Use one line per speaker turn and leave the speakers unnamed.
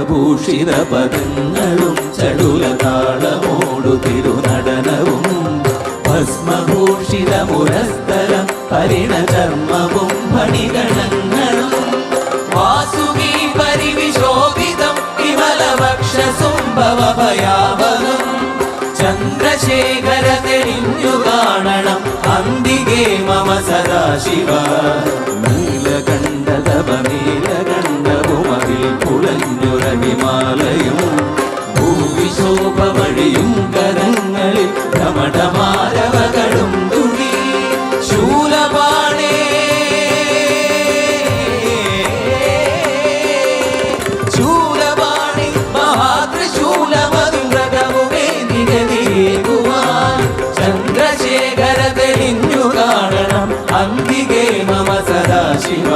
പങ്കഭൂഷിത പദങ്ങളും ചടുല താളമോടു തിരുനടനവും. ഭസ്മഭൂഷിത മുരസ്തരം പരിണകർമ്മവും ഫണിഗണങ്ങളും വാസുകി പരിവിശോഭിതം വിമലവക്ഷസുംഭവഭയാവനം ചന്ദ്രശേഖര തെളിഞ്ഞു കാണണം അന്തികേ മമ സദാശിവ. മലയും ഭൂവിശോഭമഴിയും കരങ്ങളിൽ കമടമാരവകളും തുണി ശൂലപാണേ. ശൂലപാണി മഹാതൃശൂലമതു മൃഗമുമേ നിഗതിയേകുവാൻ ചന്ദ്രശേഖര തെളിഞ്ഞു കാണണം. അന്തികേ മമ സദാശിവ.